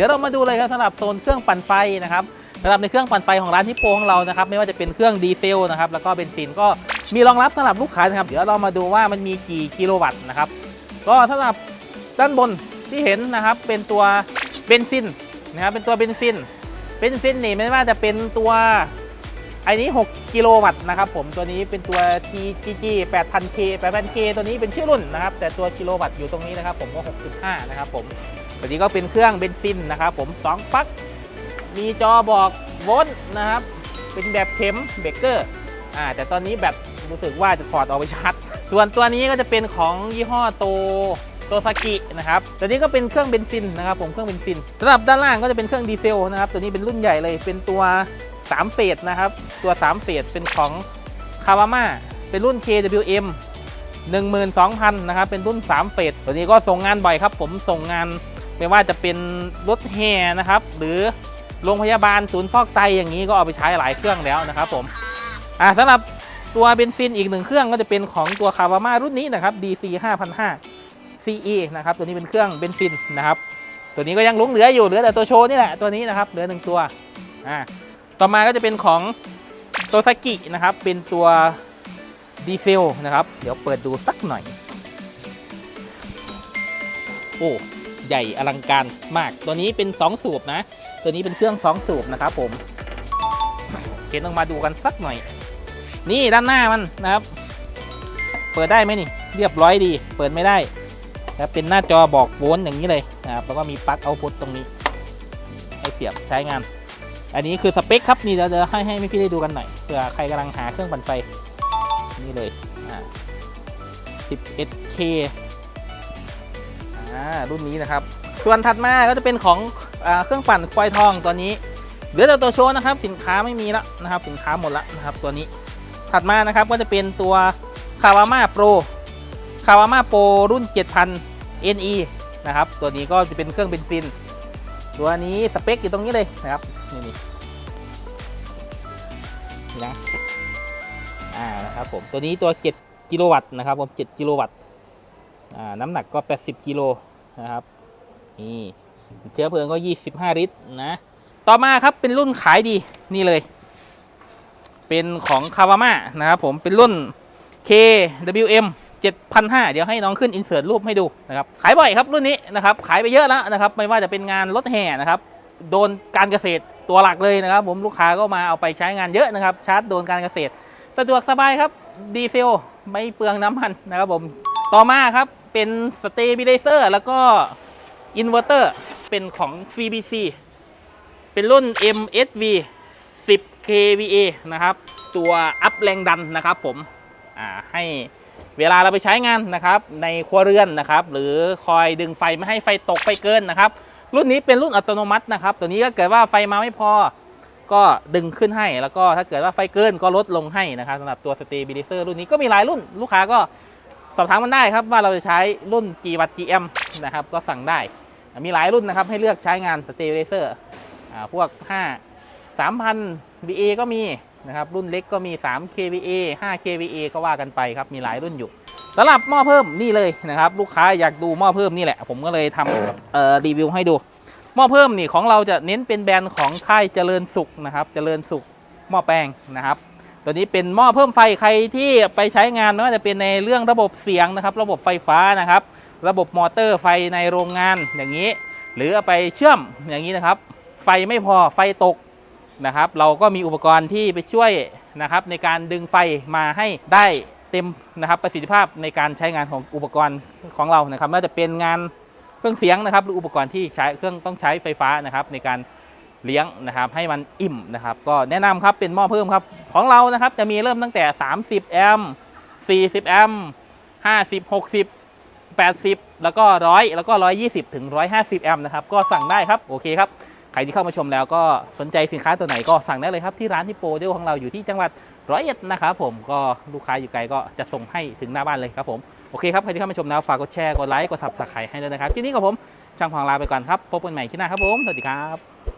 ดี๋ยวเรามาดูเลยครับสำหรับโซนเครื่องปั่นไฟนะครับสำหรับในเครื่องปั่นไฟของร้านฮิปโปของเรานะครับไม่ว่าจะเป็นเครื่องดีเซลนะครับแล้วก็เบนซินก็มีรองรับสำหรับลูกค้านะครับ เดี๋ยวเรามาดูว่ามันมีกี่กิโลวัตต์นะครับ ก็สำหรับด้านบนที่เห็นนะครับเป็นตัวเบนซินนะครับเป็นตัวเบนซินเบนซินนี่ไม่ว่าจะเป็นตัวไอ้นี้ 6 กิโลวัตต์นะครับผมตัวนี้เป็นตัว TGG 8000K 8000K ตัวนี้เป็นชื่อรุ่นนะครับ แต่ตัวกิโลวัตต์อยู่ตรงนี้นะครับผมก็65 นะครับผม ตัวนี้ก็เป็นเครื่องเบนซินนะครับผม2ปลั๊กมีจอบอกโวลต์นะครับ เป็นแบบเข็มเบเกอร์อ่าแต่ตอนนี้แบบรู้สึกว่าจะถอดออกไปชาร์จส่วนตัวนี้ก็จะเป็นของยี่ห้อโตโตซากินะครับตัวนี้ก็เป็นเครื่องเบนซินนะครับผมเครื่องเบนซินสำหรับด้านล่างก็จะเป็นเครื่องดีเซลนะครับตัวนี้เป็นรุ่นใหญ่เลยเป็นตัว3เฟสนะครับตัว3เฟสเป็นของคาวาม่าเป็นรุ่น KWM 12,000นะครับเป็นรุ่น3เฟสตัวนี้ก็ส่งงานบ่อยครับ ผมส่งงาน ไม่ว่าจะเป็นรถแห่นะครับ หรือโรงพยาบาลศูนย์ฟอกไตอย่างนี้ก็เอาไปใช้หลายเครื่องแล้วนะครับผมอ่าสำหรับตัวเบนซินอีกหนึ่งเครื่องก็จะเป็นของตัวคาวาม่ารุ่นนี้นะครับ DC 5005 CE นะครับตัวนี้เป็นเครื่องเบนซินนะครับ ตัวนี้ก็ยังหลงเหลืออยู่เหลือแต่ตัวโชว์นี่แหละตัวนี้นะครับเหลือหนึ่งตัวอ่าต่อมาก็จะเป็นของโตซากินะครับเป็นตัวดีเซลนะครับ เดี๋ยวเปิดดูสักหน่อย โอ้ ใหญ่อลังการมาก ตัวนี้เป็น 2 สูบนะ ตัวนี้เป็นเครื่อง 2 สูบนะครับผมเห็นออกมาดูกันสักหน่อย นี่ด้านหน้ามันนะครับ เปิดได้ไหมนี่ เรียบร้อยดี เปิดไม่ได้นะครับเป็นหน้าจอบอกโวลต์อย่างนี้เลยนะครับ แล้วก็มีปลั๊กเอาพุตตรงนี้ ให้เสียบใช้งาน อันนี้คือสเปคครับ นี่เดี๋ยวจะให้ให้พี่ได้ดูกันหน่อย เผื่อใครกำลังหาเครื่องปั่นไฟ นี่เลยอ่า 11K อ่า รุ่นนี้นะครับ ส่วนถัดมาก็จะเป็นของอเครื่องปั่นควายทองตัวนี้เหลือแต่ตัวโชว์นะครับ สินค้าไม่มีแล้วนะครับ สินค้าหมดแล้วนะครับ ตัวนี้ถัดมานะครับก็จะเป็นตัวคาวาม่าโปรคาวาม่าโปรรุ่น 7000 NE นะครับ ตัวนี้ก็จะเป็นเครื่องเบนซิน ตัวนี้สเปคอยู่ตรงนี้เลยนะครับนี่นี่นี่นะอ่านะครับผมตัวนี้ตัว 7 กิโลวัตต์นะครับผม7กิโลวัตต์อ่าน้ำหนักก็ 80 กิโล นะครับนี่เชื้อเพลิงก็ 25 ลิตรนะ ต่อมาครับเป็นรุ่นขายดีนี่เลย เป็นของคาวาม่านะครับผมเป็นรุ่น KWM 7,500 เดี๋ยวให้น้องขึ้นอินเสิร์ตรูปให้ดูนะครับ ขายบ่อยครับรุ่นนี้นะครับ ขายไปเยอะแล้วนะครับ ไม่ว่าจะเป็นงานรถแห่นะครับ โดนการเกษตรตัวหลักเลยนะครับ ผมลูกค้าก็มาเอาไปใช้งานเยอะนะครับ ชาร์จโดนการเกษตรสะดวกสบายครับดีเซลไม่เปลืองน้ำมันนะครับผม ต่อมาครับ เป็นสเตเบลเซอร์แล้วก็อินเวอร์เตอร์เป็นของ CBC เป็นรุ่น MSV 10 kVA นะครับ ตัวอัพแรงดันนะครับผมอ่าให้เวลาเราไปใช้งานนะครับ ในครัวเรือนนะครับ หรือคอยดึงไฟไม่ให้ไฟตกไฟเกินนะครับ รุ่นนี้เป็นรุ่นอัตโนมัตินะครับ ตัวนี้ก็เกิดว่าไฟมาไม่พอก็ดึงขึ้นให้ แล้วก็ถ้าเกิดว่าไฟเกินก็ลดลงให้นะครับสำหรับตัว Stabilizer รุ่นนี้ก็มีหลายรุ่นลูกค้าก็ อบถามมันได้ครับว่าเราจะใช้รุ่นกี่วัตต์กี่แอมนะครับก็สั่งได้ มีหลายรุ่นนะครับให้เลือกใช้งาน Stabilizer อ่าพวก 5 3,000 VA ก็มีนะครับรุ่นเล็กก็มี 3 kVA 5 kVA ก็ว่ากันไปครับมีหลายรุ่นอยู่สำหรับหม้อเพิ่มนี่เลยนะครับลูกค้าอยากดูหม้อเพิ่มนี่แหละ ผมก็เลยทำรีวิวให้ดูหม้อเพิ่มนี่ของเราจะเน้นเป็นแบรนด์ของค่ายเจริญสุขนะครับเจริญสุขหม้อแปลงนะครับ ตัวนี้เป็นหม้อเพิ่มไฟใครที่ไปใช้งานไม่ว่าจะเป็นในเรื่องระบบเสียงนะครับ ระบบไฟฟ้านะครับ ระบบมอเตอร์ไฟในโรงงานอย่างนี้ หรือไปเชื่อมอย่างนี้นะครับ ไฟไม่พอไฟตกนะครับ เราก็มีอุปกรณ์ที่ไปช่วยนะครับ ในการดึงไฟมาให้ได้เต็มนะครับประสิทธิภาพในการใช้งานของอุปกรณ์ของเรานะครับไม่ว่าจะเป็นงานเครื่องเสียงนะครับ หรืออุปกรณ์ที่ใช้เครื่องต้องใช้ไฟฟ้านะครับ ในการ เลี้ยงนะครับให้มันอิ่มนะครับก็แนะนำครับเป็นหม้อเพิ่มครับของเรานะครับจะมีเริ่มตั้งแต่ 30 แอมป์40 แอมป์50 60 80 แล้วก็ 100 แล้วก็ 120 ถึง 150 แอมป์นะครับก็สั่งได้ครับโอเคครับใครที่เข้ามาชมแล้วก็สนใจสินค้าตัวไหนก็สั่งได้เลยครับที่ร้านที่โปรเดลของเราอยู่ที่จังหวัดร้อยเอ็ดนะครับผมก็ลูกค้าอยู่ไกลก็จะส่งให้ถึงหน้าบ้านเลยครับผมโอเคครับใครที่เข้ามาชมแล้วฝากกดแชร์กดไลค์กดซับสไครต์ให้ด้วยนะครับที่นี้กับผมช่างพองลาไปก่อนครับพบกันใหม่ที่หน้าครับผมสวัสดีครับ